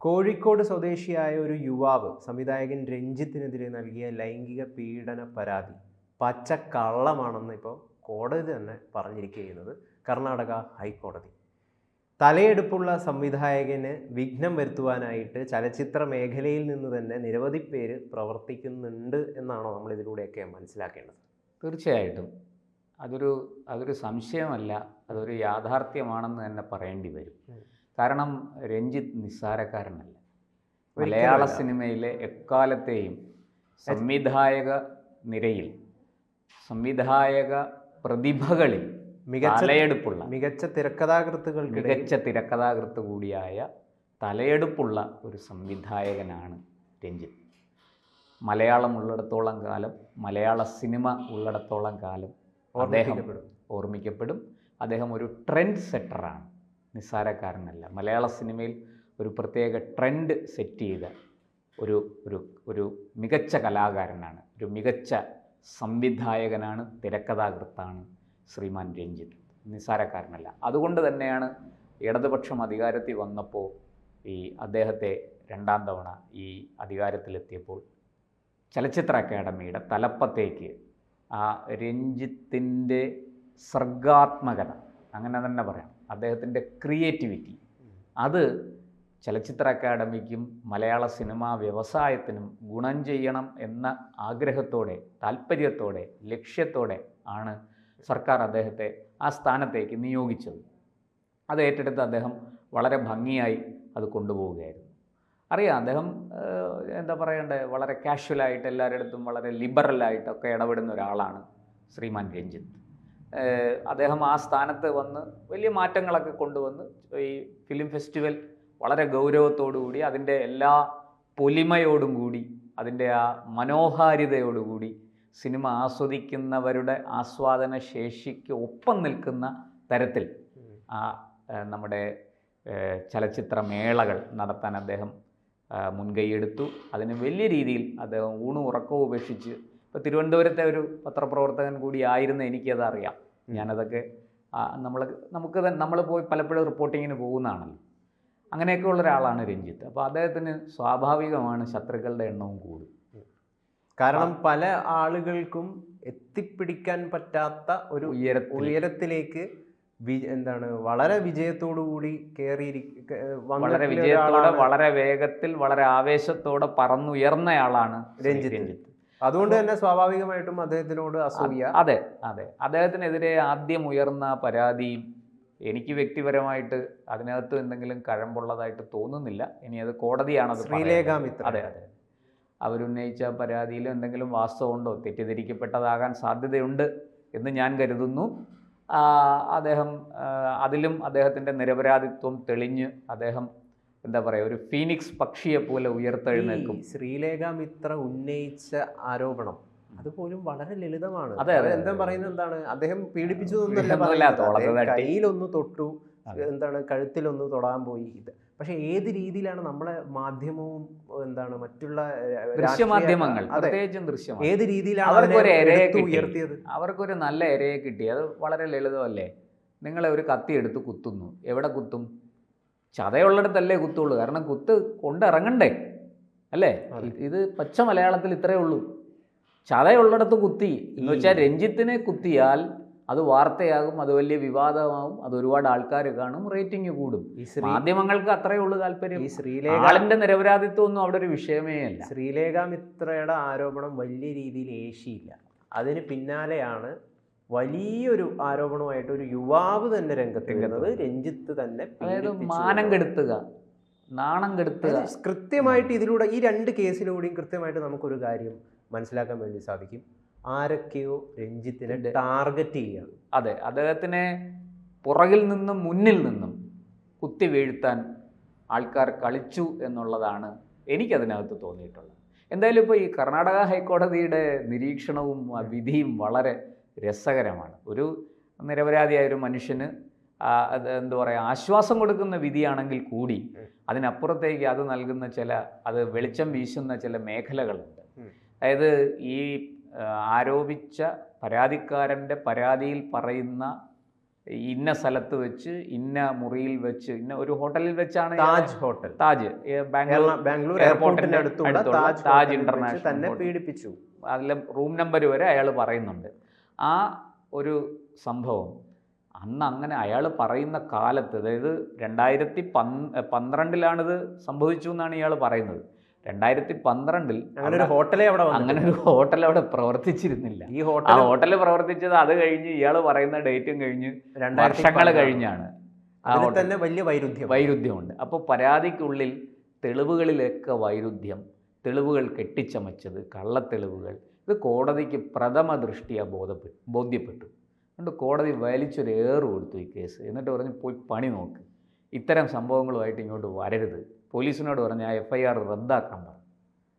കോഴിക്കോട് സ്വദേശിയായ ഒരു യുവാവ് സംവിധായകൻ രഞ്ജിത്തിനെതിരെ നൽകിയ ലൈംഗിക പീഡന പരാതി പച്ചക്കള്ളമാണെന്ന് ഇപ്പോൾ കോടതി തന്നെ പറഞ്ഞിരിക്കുന്നത് കർണാടക ഹൈക്കോടതി. തലയെടുപ്പുള്ള സംവിധായകന് വിഘ്നം വരുത്തുവാനായിട്ട് ചലച്ചിത്ര മേഖലയിൽ നിന്ന് തന്നെ നിരവധി പേര് പ്രവർത്തിക്കുന്നുണ്ട് എന്നാണോ നമ്മൾ ഇതിലൂടെയൊക്കെ മനസ്സിലാക്കേണ്ടത്? തീർച്ചയായിട്ടും. അതൊരു അതൊരു സംശയമല്ല. അതൊരു യാഥാർത്ഥ്യമാണെന്ന് തന്നെ പറയേണ്ടി വരും. കാരണം രഞ്ജിത്ത് നിസ്സാരക്കാരനല്ല. മലയാള സിനിമയിലെ എക്കാലത്തെയും സംവിധായക നിരയിൽ സംവിധായക പ്രതിഭകളിൽ മികച്ച തലയെടുപ്പുള്ള മികച്ച തിരക്കഥാകൃത്തുകൾ മികച്ച തിരക്കഥാകൃത്ത് കൂടിയായ തലയെടുപ്പുള്ള ഒരു സംവിധായകനാണ് രഞ്ജിത്ത്. മലയാളം ഉള്ളിടത്തോളം കാലം മലയാള സിനിമ ഉള്ളിടത്തോളം കാലം അദ്ദേഹം. ഓർമ്മിക്കപ്പെടും. അദ്ദേഹം ഒരു ട്രെൻഡ് സെറ്ററാണ്. നിസ്സാരക്കാരനല്ല. മലയാള സിനിമയിൽ ഒരു പ്രത്യേക ട്രെൻഡ് സെറ്റ് ചെയ്ത ഒരു ഒരു ഒരു മികച്ച കലാകാരനാണ്. ഒരു മികച്ച സംവിധായകനാണ് തിരക്കഥാകൃത്താണ് ശ്രീമാൻ രഞ്ജിത്ത്. നിസ്സാരക്കാരനല്ല. അതുകൊണ്ട് തന്നെയാണ് ഇടതുപക്ഷം അധികാരത്തിൽ വന്നപ്പോൾ ഈ അദ്ദേഹത്തെ രണ്ടാം തവണ ഈ അധികാരത്തിലെത്തിയപ്പോൾ ചലച്ചിത്ര അക്കാദമിയുടെ തലപ്പത്തേക്ക് ആ രഞ്ജിത്തിന്റെ സർഗാത്മകത അങ്ങനെ തന്നെ പറയാം. അദ്ദേഹത്തിന്റെ ക്രിയേറ്റിവിറ്റി. അത് ചലച്ചിത്ര അക്കാദമിക്കും മലയാള സിനിമാ വ്യവസായത്തിനും ഗുണം ചെയ്യണം എന്ന ആഗ്രഹത്തോടെ താല്പര്യത്തോടെ ലക്ഷ്യത്തോടെ ആണ് സർക്കാർ അദ്ദേഹത്തെ ആ സ്ഥാനത്തേക്ക് നിയോഗിച്ചത്. അത് ഏറ്റെടുത്ത് അദ്ദേഹം വളരെ ഭംഗിയായി അത് കൊണ്ടുപോവുകയായിരുന്നു. അറിയാം അദ്ദേഹം എന്താ പറയണ്ടേ വളരെ കാഷ്വലായിട്ട് എല്ലാവരുടെ അടുത്തും വളരെ ലിബറലായിട്ടൊക്കെ ഇടപെടുന്ന ഒരാളാണ് ശ്രീമാൻ രഞ്ജിത്ത്. അദ്ദേഹം ആ സ്ഥാനത്ത് വന്ന് വലിയ മാറ്റങ്ങളൊക്കെ കൊണ്ടുവന്ന് ഈ ഫിലിം ഫെസ്റ്റിവൽ വളരെ ഗൗരവത്തോടുകൂടി അതിന്റെ എല്ലാ പൊലിമയോടും കൂടി അതിന്റെ ആ മനോഹാരിതയോടുകൂടി സിനിമ ആസ്വദിക്കുന്നവരുടെ ആസ്വാദന ശേഷിക്ക് ഒപ്പം നിൽക്കുന്ന തരത്തിൽ ആ നമ്മുടെ ചലച്ചിത്ര മേളകൾ നടത്താൻ അദ്ദേഹം മുൻകൈയെടുത്തു. അതിന് വലിയ രീതിയിൽ അദ്ദേഹം ഊണും ഉറക്കവും ഉപേക്ഷിച്ച് ഇപ്പോൾ തിരുവനന്തപുരത്തെ ഒരു പത്രപ്രവർത്തകൻ കൂടി എനിക്കതറിയാം ഞാനതൊക്കെ നമ്മൾ നമുക്ക് നമ്മൾ പോയി പലപ്പോഴും റിപ്പോർട്ടിങ്ങിന് പോകുന്നതാണല്ലോ. അങ്ങനെയൊക്കെ ഉള്ള ഒരാളാണ് രഞ്ജിത്ത്. അപ്പോൾ അദ്ദേഹത്തിന് സ്വാഭാവികമാണ് ശത്രുക്കളുടെ എണ്ണവും കൂടും. കാരണം പല ആളുകൾക്കും എത്തിപ്പിടിക്കാൻ പറ്റാത്ത ഒരു ഉയര ഉയരത്തിലേക്ക് വി- എന്താണ് വളരെ വിജയത്തോടു കൂടി കയറി വളരെ വിജയത്തോടെ വളരെ വേഗത്തിൽ വളരെ ആവേശത്തോടെ പറന്നുയർന്നയാളാണ് രഞ്ജിത്ത്. രഞ്ജിത്ത്. അതുകൊണ്ട് തന്നെ സ്വാഭാവികമായിട്ടും അദ്ദേഹത്തിനോട് അസൂയ. അതെ അതെ. അദ്ദേഹത്തിനെതിരെ ആദ്യം ഉയർന്ന പരാതിയും എനിക്ക് വ്യക്തിപരമായിട്ട് അതിനകത്ത് എന്തെങ്കിലും കഴമ്പുള്ളതായിട്ട് തോന്നുന്നില്ല. ഇനി അത് കോടതിയാണ് ശ്രീലേഖാമിത്ര ശ്രീലേഖ മിത്ര അതെ അതെ അവരുന്നയിച്ച പരാതിയിൽ എന്തെങ്കിലും വാസ്തവമുണ്ടോ തെറ്റിദ്ധരിക്കപ്പെട്ടതാകാൻ സാധ്യതയുണ്ട് എന്ന് ഞാൻ കരുതുന്നു. അദ്ദേഹം അതിലും അദ്ദേഹത്തിന്റെ നിരപരാധിത്വം തെളിഞ്ഞ് അദ്ദേഹം എന്താ പറയുക ഒരു ഫീനിക്സ് പക്ഷിയെ പോലെ ഉയർത്തെഴുന്നേൽക്കും. ശ്രീലേഖ മിത്ര ഉന്നയിച്ച ആരോപണം അതുപോലും വളരെ ലളിതമാണ്. അതെ, എന്താ പറയുന്നത് എന്താണ്? അദ്ദേഹം പീഡിപ്പിച്ചു കയ്യിലൊന്ന് തൊട്ടു. എന്താണ് കഴുത്തിലൊന്ന് തൊടാൻ പോയി ഇത്. പക്ഷെ ഏത് രീതിയിലാണ് നമ്മളെ മാധ്യമവും എന്താണ് മറ്റുള്ള ദൃശ്യമാധ്യമങ്ങൾ പ്രത്യേകിച്ചും ദൃശ്യം ഏത് രീതിയിലാണ് അവർക്കൊരു ഇരയെ ഉയർത്തിയത്? അവർക്കൊരു നല്ല ഇരയെ കിട്ടി. അത് വളരെ ലളിതമല്ലേ? നിങ്ങളെ ഒരു കത്തി എടുത്ത് കുത്തുന്നു. എവിടെ കുത്തും? ചതയുള്ളിടത്തല്ലേ കുത്തുള്ളൂ. കാരണം കുത്ത് കൊണ്ടിറങ്ങണ്ടേ? അല്ലേ? ഇത് പച്ച മലയാളത്തിൽ ഇത്രയേ ഉള്ളൂ. ചതയുള്ളിടത്ത് കുത്തി. എന്ന് വെച്ചാൽ രഞ്ജിത്തിനെ കുത്തിയാൽ അത് വാർത്തയാകും അത് വലിയ വിവാദമാകും അത് ഒരുപാട് ആൾക്കാർ കാണും റേറ്റിംഗ് കൂടും. ഈ മാധ്യമങ്ങൾക്ക് അത്രയേ ഉള്ളൂ താല്പര്യം. ഈ ശ്രീലേഖ ആളിന്റെ നിരപരാധിത്വം ഒന്നും അവിടെ ഒരു വിഷയമേ അല്ല. ശ്രീലേഖ മിത്രയുടെ ആരോപണം വലിയ രീതിയിൽ ഏശിയില്ല. അതിന് പിന്നാലെയാണ് വലിയൊരു ആരോപണമായിട്ട് ഒരു യുവാവ് തന്നെ രംഗത്ത് രംഗത്ത് വരുന്നത് രഞ്ജിത്ത് തന്നെ അതായത് മാനം. കെടുത്തുക നാണം കെടുത്തുക. കൃത്യമായിട്ട് ഇതിലൂടെ ഈ രണ്ട് കേസിലൂടെയും കൃത്യമായിട്ട് നമുക്കൊരു കാര്യം മനസ്സിലാക്കാൻ വേണ്ടി സാധിക്കും. ആരൊക്കെയോ രഞ്ജിത്തിനെ ടാർഗറ്റ് ചെയ്യുക അതെ അദ്ദേഹത്തിനെ പുറകിൽ നിന്നും മുന്നിൽ നിന്നും കുത്തി വീഴ്ത്താൻ ആൾക്കാർ കളിച്ചു എന്നുള്ളതാണ് എനിക്കതിനകത്ത് തോന്നിയിട്ടുള്ളത്. എന്തായാലും ഇപ്പോൾ ഈ കർണാടക ഹൈക്കോടതിയുടെ നിരീക്ഷണവും ആ വിധിയും വളരെ രസകരമാണ്. ഒരു നിരപരാധിയായ ഒരു മനുഷ്യന് എന്താ പറയുക ആശ്വാസം കൊടുക്കുന്ന വിധിയാണെങ്കിൽ കൂടി. അതിനപ്പുറത്തേക്ക് അത് നൽകുന്ന ചില അത് വെളിച്ചം വീശുന്ന ചില മേഖലകളുണ്ട്. അതായത് ഈ ആരോപിച്ച പരാതിക്കാരന്റെ പരാതിയിൽ പറയുന്ന ഇന്ന സ്ഥലത്ത് വെച്ച് ഇന്ന മുറിയിൽ വെച്ച് ഇന്ന ഒരു ഹോട്ടലിൽ വെച്ചാണ് താജ് ഹോട്ടൽ. താജ് ബാംഗ്ലൂർ എയർപോർട്ടിന്റെ അടുത്ത് അടുത്തുള്ള താജ് ഇന്റർനാഷണൽ തന്നെ പീഡിപ്പിച്ചു. അതിലെ റൂം നമ്പർ വരെ അയാൾ പറയുന്നുണ്ട്. ആ ഒരു സംഭവം അന്ന് അങ്ങനെ അയാൾ പറയുന്ന കാലത്ത് അതായത് രണ്ടായിരത്തി പന് പന്ത്രണ്ടിലാണിത് സംഭവിച്ചു എന്നാണ് ഇയാൾ പറയുന്നത്. രണ്ടായിരത്തി പന്ത്രണ്ടിൽ അങ്ങനെ ഒരു ഹോട്ടലേ അവിടെ അങ്ങനെ ഒരു ഹോട്ടൽ അവിടെ പ്രവർത്തിച്ചിരുന്നില്ല. ഈ ഹോട്ടൽ ആ ഹോട്ടൽ പ്രവർത്തിച്ചത് അത് കഴിഞ്ഞ് ഇയാൾ പറയുന്ന ഡേറ്റും കഴിഞ്ഞ് വർഷങ്ങൾ കഴിഞ്ഞാണ് തന്നെ വലിയ വൈരുദ്ധ്യം. വൈരുദ്ധ്യമുണ്ട്. അപ്പോൾ പരാതിക്കുള്ളിൽ തെളിവുകളിലൊക്കെ വൈരുദ്ധ്യം തെളിവുകൾ കെട്ടിച്ചമച്ചത് കള്ളത്തെളിവുകൾ ഇത് കോടതിക്ക് പ്രഥമ ദൃഷ്ടിയ ബോധപ്പെട്ടു ബോധ്യപ്പെട്ടു. അതുകൊണ്ട് കോടതി വലിച്ചൊരു ഏറ് കൊടുത്തു ഈ കേസ്. എന്നിട്ട് പറഞ്ഞ് പോയി പണി നോക്ക്. ഇത്തരം സംഭവങ്ങളുമായിട്ട് ഇങ്ങോട്ട് വരരുത്. പോലീസിനോട് പറഞ്ഞ് ആ എഫ് ഐ ആർ റദ്ദാക്കാൻ പറഞ്ഞു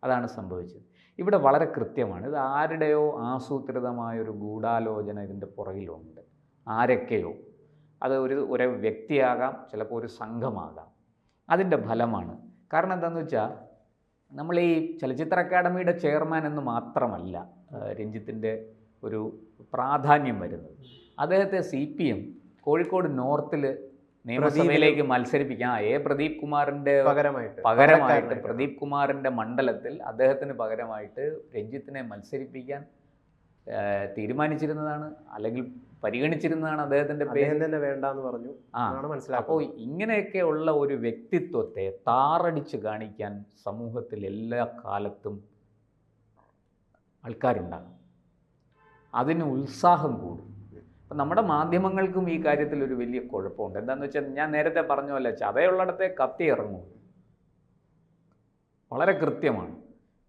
അതാണ് സംഭവിച്ചത്. ഇവിടെ വളരെ കൃത്യമാണ്. ഇത് ആരുടെയോ ആസൂത്രിതമായൊരു ഗൂഢാലോചന ഇതിന്റെ പുറകിലുണ്ട്. ആരൊക്കെയോ. അത് ഒരു ഒരു വ്യക്തിയാകാം ചിലപ്പോൾ ഒരു സംഘമാകാം. അതിന്റെ ഫലമാണ്. കാരണം എന്താണെന്ന് വെച്ചാൽ നമ്മൾ ഈ ചലച്ചിത്ര അക്കാദമിയുടെ ചെയർമാൻ എന്ന് മാത്രമല്ല രഞ്ജിത്തിന്റെ ഒരു പ്രാധാന്യം വരുന്നത്. അദ്ദേഹത്തെ സി പി എം കോഴിക്കോട് നോർത്തിൽ നിയമസഭയിലേക്ക് മത്സരിപ്പിക്കാൻ എ പ്രദീപ് കുമാറിന്റെ പകരമായിട്ട് പകരമായിട്ട് പ്രദീപ് കുമാറിന്റെ മണ്ഡലത്തിൽ അദ്ദേഹത്തിന് പകരമായിട്ട് രഞ്ജിത്തിനെ മത്സരിപ്പിക്കാൻ തീരുമാനിച്ചിരുന്നതാണ്. അല്ലെങ്കിൽ പരിഗണിച്ചിരുന്നതാണ് അദ്ദേഹത്തിന്റെ പേര്. തന്നെ വേണ്ടെന്ന് പറഞ്ഞു. അപ്പോൾ ഇങ്ങനെയൊക്കെ ഉള്ള ഒരു വ്യക്തിത്വത്തെ താറടിച്ച് കാണിക്കാൻ സമൂഹത്തിൽ എല്ലാ കാലത്തും ആൾക്കാരുണ്ടാകും. അതിന് ഉത്സാഹം കൂടും. അപ്പം നമ്മുടെ മാധ്യമങ്ങൾക്കും ഈ കാര്യത്തിൽ ഒരു വലിയ കുഴപ്പമുണ്ട്. എന്താണെന്ന് വെച്ചാൽ ഞാൻ നേരത്തെ പറഞ്ഞ പോലെ ചതയുള്ളിടത്തെ കത്തി ഇറങ്ങും. വളരെ കൃത്യമാണ്.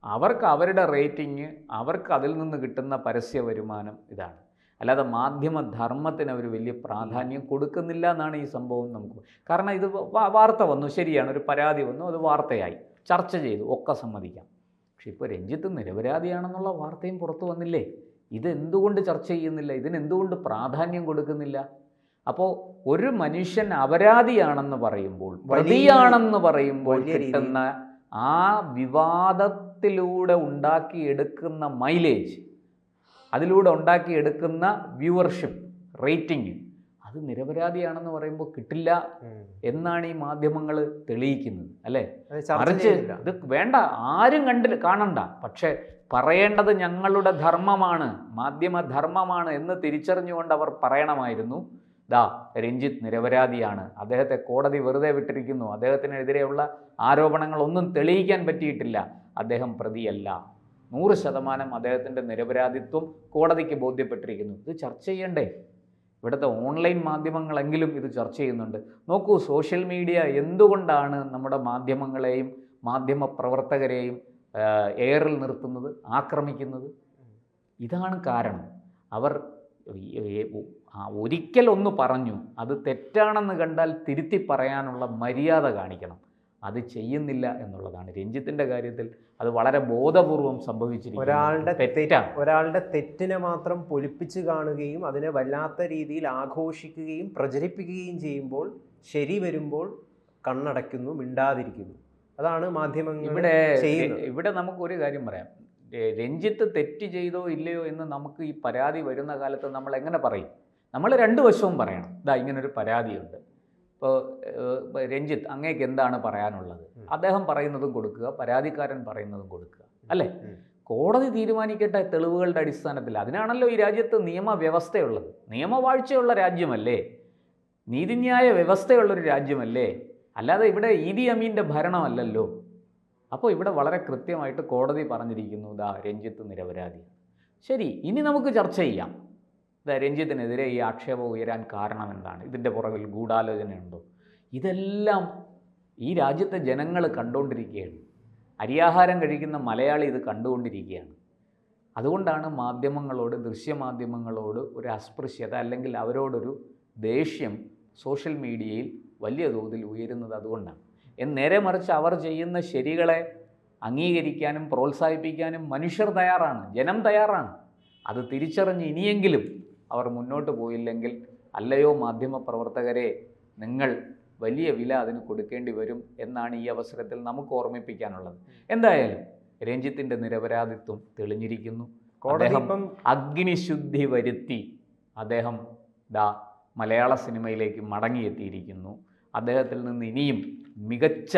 അവർക്ക് അവരുടെ റേറ്റിംഗ് അവർക്ക് അതിൽ നിന്ന് കിട്ടുന്ന പരസ്യ വരുമാനം ഇതാണ്. അല്ലാതെ മാധ്യമധർമ്മത്തിന് അവർ വലിയ പ്രാധാന്യം കൊടുക്കുന്നില്ല എന്നാണ് ഈ സംഭവം നമുക്ക് കാരണം ഇത് വാർത്ത വന്നു ശരിയാണ് ഒരു പരാതി വന്നു അത് വാർത്തയായി ചർച്ച ചെയ്തു ഒക്കെ സമ്മതിക്കാം. പക്ഷെ ഇപ്പോൾ രഞ്ജിത്ത് നിരപരാധിയാണെന്നുള്ള വാർത്തയും പുറത്തു വന്നില്ലേ? ഇതെന്തുകൊണ്ട് ചർച്ച ചെയ്യുന്നില്ല? ഇതിനെന്തുകൊണ്ട് പ്രാധാന്യം കൊടുക്കുന്നില്ല? അപ്പോൾ ഒരു മനുഷ്യൻ അപരാധിയാണെന്ന് പറയുമ്പോൾ പ്രതിയാണെന്ന് പറയുമ്പോൾ കിട്ടുന്ന ആ വിവാദത്തിലൂടെ ഉണ്ടാക്കിയെടുക്കുന്ന മൈലേജ് അതിലൂടെ ഉണ്ടാക്കിയെടുക്കുന്ന വ്യൂവർഷിപ്പ് റേറ്റിംഗ് അത് നിരപരാധിയാണെന്ന് പറയുമ്പോൾ കിട്ടില്ല എന്നാണ് ഈ മാധ്യമങ്ങൾ തെളിയിക്കുന്നത് അല്ലേ? മറിച്ച് ഇത് വേണ്ട ആരും കണ്ടില്ല കാണണ്ട. പക്ഷേ പറയേണ്ടത് ഞങ്ങളുടെ ധർമ്മമാണ് മാധ്യമധർമ്മമാണ് എന്ന് തിരിച്ചറിഞ്ഞുകൊണ്ട് അവർ പറയണമായിരുന്നു. ദാ രഞ്ജിത്ത് നിരപരാധിയാണ്. അദ്ദേഹത്തെ കോടതി വെറുതെ വിട്ടിരിക്കുന്നു. അദ്ദേഹത്തിനെതിരെയുള്ള ആരോപണങ്ങളൊന്നും തെളിയിക്കാൻ പറ്റിയിട്ടില്ല. അദ്ദേഹം പ്രതിയല്ല. നൂറ് ശതമാനം അദ്ദേഹത്തിന്റെ നിരപരാധിത്വം കോടതിക്ക് ബോധ്യപ്പെട്ടിരിക്കുന്നു. ഇത് ചർച്ച ചെയ്യണ്ടേ? ഇവിടുത്തെ ഓൺലൈൻ മാധ്യമങ്ങളെങ്കിലും ഇത് ചർച്ച ചെയ്യുന്നുണ്ട്. നോക്കൂ സോഷ്യൽ മീഡിയ എന്തുകൊണ്ടാണ് നമ്മുടെ മാധ്യമങ്ങളെയും മാധ്യമ പ്രവർത്തകരെയും എയറിൽ നിർത്തുന്നത് ആക്രമിക്കുന്നത്? ഇതാണ് കാരണം. അവർ ഒരിക്കൽ ഒന്ന് പറഞ്ഞു അത് തെറ്റാണെന്ന് കണ്ടാൽ തിരുത്തി പറയാനുള്ള മര്യാദ കാണിക്കണം. അത് ചെയ്യുന്നില്ല എന്നുള്ളതാണ്. രഞ്ജിത്തിന്റെ കാര്യത്തിൽ അത് വളരെ ബോധപൂർവം സംഭവിച്ചിരിക്കും ഒരാളുടെ തെറ്റ് തെറ്റാണ്. ഒരാളുടെ തെറ്റിനെ മാത്രം പൊലിപ്പിച്ച് കാണുകയും അതിനെ വല്ലാത്ത രീതിയിൽ ആഘോഷിക്കുകയും പ്രചരിപ്പിക്കുകയും ചെയ്യുമ്പോൾ ശരി വരുമ്പോൾ കണ്ണടയ്ക്കുന്നു മിണ്ടാതിരിക്കുന്നു. അതാണ് മാധ്യമങ്ങൾ ഇവിടെ ഇവിടെ നമുക്ക് ഒരു കാര്യം പറയാം. രഞ്ജിത്ത് തെറ്റ് ചെയ്തോ ഇല്ലയോ എന്ന് നമുക്ക് ഈ പരാതി വരുന്ന കാലത്ത് നമ്മൾ എങ്ങനെ പറയും? നമ്മൾ രണ്ട് വശവും പറയണം. ഇതാ ഇങ്ങനൊരു പരാതിയുണ്ട്. ഇപ്പോൾ രഞ്ജിത്ത് അങ്ങേക്ക് എന്താണ് പറയാനുള്ളത്? അദ്ദേഹം പറയുന്നതും കൊടുക്കുക പരാതിക്കാരൻ പറയുന്നതും കൊടുക്കുക അല്ലേ? കോടതി തീരുമാനിക്കേണ്ട തെളിവുകളുടെ അടിസ്ഥാനത്തിൽ അതിനാണല്ലോ ഈ രാജ്യത്ത് നിയമവ്യവസ്ഥയുള്ളത്. നിയമവാഴ്ചയുള്ള രാജ്യമല്ലേ? നീതിന്യായ വ്യവസ്ഥയുള്ളൊരു രാജ്യമല്ലേ? അല്ലാതെ ഇവിടെ ഇതി അമീന്റെ ഭരണമല്ലല്ലോ. അപ്പോൾ ഇവിടെ വളരെ കൃത്യമായിട്ട് കോടതി പറഞ്ഞിരിക്കുന്നു ദാ രഞ്ജിത്ത് നിരപരാധി. ശരി ഇനി നമുക്ക് ചർച്ച ചെയ്യാം. രഞ്ജിത്തിനെതിരെ ഈ ആക്ഷേപം ഉയരാൻ കാരണം എന്താണ്? ഇതിന്റെ പുറകിൽ ഗൂഢാലോചനയുണ്ടോ? ഇതെല്ലാം ഈ രാജ്യത്തെ ജനങ്ങൾ കണ്ടുകൊണ്ടിരിക്കുകയാണ് അരിയാഹാരം കഴിക്കുന്ന മലയാളി ഇത് കണ്ടുകൊണ്ടിരിക്കുകയാണ്. അതുകൊണ്ടാണ് മാധ്യമങ്ങളോട് ദൃശ്യമാധ്യമങ്ങളോട് ഒരു അസ്പൃശ്യത അല്ലെങ്കിൽ അവരോടൊരു ദേഷ്യം സോഷ്യൽ മീഡിയയിൽ വലിയ തോതിൽ ഉയരുന്നത് അതുകൊണ്ടാണ്. എന്ന് നേരെ മറിച്ച് അവർ ചെയ്യുന്ന ശരികളെ അംഗീകരിക്കാനും പ്രോത്സാഹിപ്പിക്കാനും മനുഷ്യർ തയ്യാറാണ് ജനം തയ്യാറാണ്. അത് തിരിച്ചറിഞ്ഞ് ഇനിയെങ്കിലും അവർ മുന്നോട്ട് പോയില്ലെങ്കിൽ അല്ലയോ മാധ്യമ പ്രവർത്തകരെ നിങ്ങൾ വലിയ വില അതിന് കൊടുക്കേണ്ടി വരും എന്നാണ് ഈ അവസരത്തിൽ നമുക്ക് ഓർമ്മിപ്പിക്കാനുള്ളത്. എന്തായാലും രഞ്ജിത്തിന്റെ നിരപരാധിത്വം തെളിഞ്ഞിരിക്കുന്നു. അദ്ദേഹം അഗ്നിശുദ്ധി വരുത്തി അദ്ദേഹം ദാ മലയാള സിനിമയിലേക്ക് മടങ്ങിയെത്തിയിരിക്കുന്നു. അദ്ദേഹത്തിൽ നിന്ന് ഇനിയും മികച്ച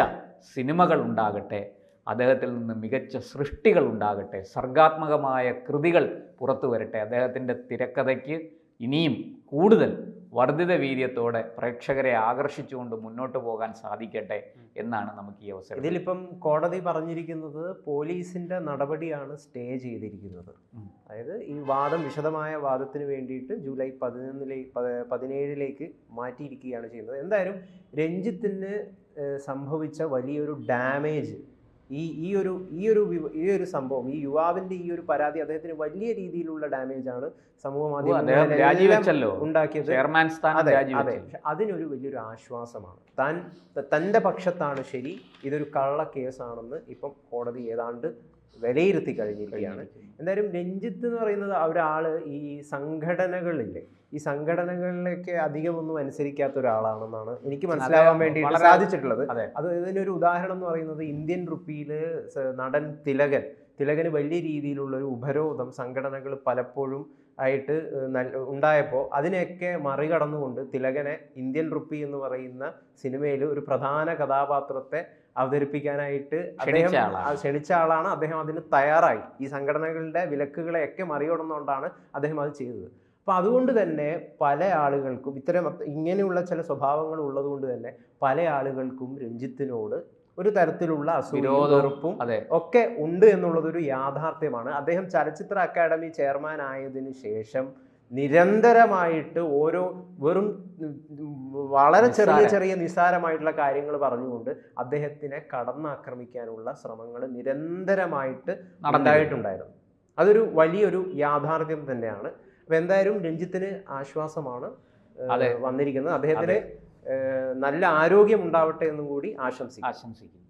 സിനിമകൾ ഉണ്ടാകട്ടെ അദ്ദേഹത്തിൽ നിന്ന് മികച്ച സൃഷ്ടികൾ ഉണ്ടാകട്ടെ സർഗാത്മകമായ കൃതികൾ പുറത്തു വരട്ടെ. അദ്ദേഹത്തിന്റെ തിരക്കഥയ്ക്ക് ഇനിയും കൂടുതൽ വർദ്ധിത വീര്യത്തോടെ പ്രേക്ഷകരെ ആകർഷിച്ചുകൊണ്ട് മുന്നോട്ട് പോകാൻ സാധിക്കട്ടെ എന്നാണ് നമുക്ക് ഈ അവസരം. ഇതിലിപ്പം കോടതി പറഞ്ഞിരിക്കുന്നത് പോലീസിന്റെ നടപടിയാണ് സ്റ്റേ ചെയ്തിരിക്കുന്നത്. അതായത് ഈ വാദം വിശദമായ വാദത്തിന് വേണ്ടിയിട്ട് ജൂലൈ പതിനൊന്നിലേക്ക് പതിനേഴിലേക്ക് മാറ്റിയിരിക്കുകയാണ് ചെയ്യുന്നത്. എന്തായാലും രഞ്ജിത്തിന് സംഭവിച്ച വലിയൊരു ഡാമേജ് ഈ ഈ ഒരു ഈ ഒരു ഈ ഒരു സംഭവം ഈ യുവാവിന്റെ ഈ ഒരു പരാതി അദ്ദേഹത്തിന് വലിയ രീതിയിലുള്ള ഡാമേജ് ആണ് സമൂഹ ഉണ്ടാക്കിയത്. അതെ അതെ. പക്ഷെ അതിനൊരു വലിയൊരു ആശ്വാസമാണ്. താൻ തന്റെ പക്ഷത്താണ് ശരി ഇതൊരു കള്ള കേസാണെന്ന് ഇപ്പം കോടതി ഏതാണ്ട് വിലയിരുത്തി കഴിഞ്ഞിരിക്കുകയാണ്. എന്തായാലും രഞ്ജിത്ത് എന്ന് പറയുന്നത് ഒരാൾ ഈ സംഘടനകളില്ലേ ഈ സംഘടനകളിലേക്ക് അധികമൊന്നും അനുസരിക്കാത്ത ഒരാളാണെന്നാണ് എനിക്ക് മനസ്സിലാവാൻ വേണ്ടി വേണ്ടിയിട്ട് സാധിച്ചിട്ടുള്ളത്. അതെ. ഇതിനൊരു ഉദാഹരണം എന്ന് പറയുന്നത് ഇന്ത്യൻ റുപ്പിയിൽ നടൻ തിലകൻ. തിലകന് വലിയ രീതിയിലുള്ള ഒരു ഉപരോധം സംഘടനകൾ പലപ്പോഴും ആയിട്ട് ഉണ്ടായപ്പോൾ അതിനെയൊക്കെ മറികടന്നുകൊണ്ട് തിലകനെ ഇന്ത്യൻ റുപ്പി എന്ന് പറയുന്ന സിനിമയിൽ ഒരു പ്രധാന കഥാപാത്രത്തെ അവതരിപ്പിക്കാനായിട്ട് അദ്ദേഹം ക്ഷണിച്ച ആളാണ്. അദ്ദേഹം അതിന് തയ്യാറായി. ഈ സംഘടനകളുടെ വിലക്കുകളെയൊക്കെ മറികടന്നുകൊണ്ടാണ് അദ്ദേഹം അത് ചെയ്തത്. അപ്പോൾ അതുകൊണ്ട് തന്നെ പല ആളുകൾക്കും ഇത്തരം ഇങ്ങനെയുള്ള ചില സ്വഭാവങ്ങൾ ഉള്ളതുകൊണ്ട് തന്നെ പല ആളുകൾക്കും രഞ്ജിത്തിനോട് ഒരു തരത്തിലുള്ള അസൂയയും അതെ. ഒക്കെ ഉണ്ട് എന്നുള്ളതൊരു യാഥാർത്ഥ്യമാണ്. അദ്ദേഹം ചലച്ചിത്ര അക്കാദമി ചെയർമാൻ ആയതിനു ശേഷം നിരന്തരമായിട്ട് ഓരോ വെറും വളരെ ചെറിയ ചെറിയ നിസ്സാരമായിട്ടുള്ള കാര്യങ്ങൾ പറഞ്ഞുകൊണ്ട് അദ്ദേഹത്തിനെ കടന്നാക്രമിക്കാനുള്ള ശ്രമങ്ങൾ നിരന്തരമായിട്ട്. ഉണ്ടായിട്ടുണ്ടായിരുന്നു. അതൊരു വലിയൊരു യാഥാർത്ഥ്യം തന്നെയാണ്. അപ്പൊ എന്തായാലും രഞ്ജിത്തിന് ആശ്വാസമാണ് വന്നിരിക്കുന്നത്. അദ്ദേഹത്തിന് നല്ല ആരോഗ്യം ഉണ്ടാവട്ടെ എന്നും കൂടി ആശംസിക്കും ആശംസിക്കുന്നു.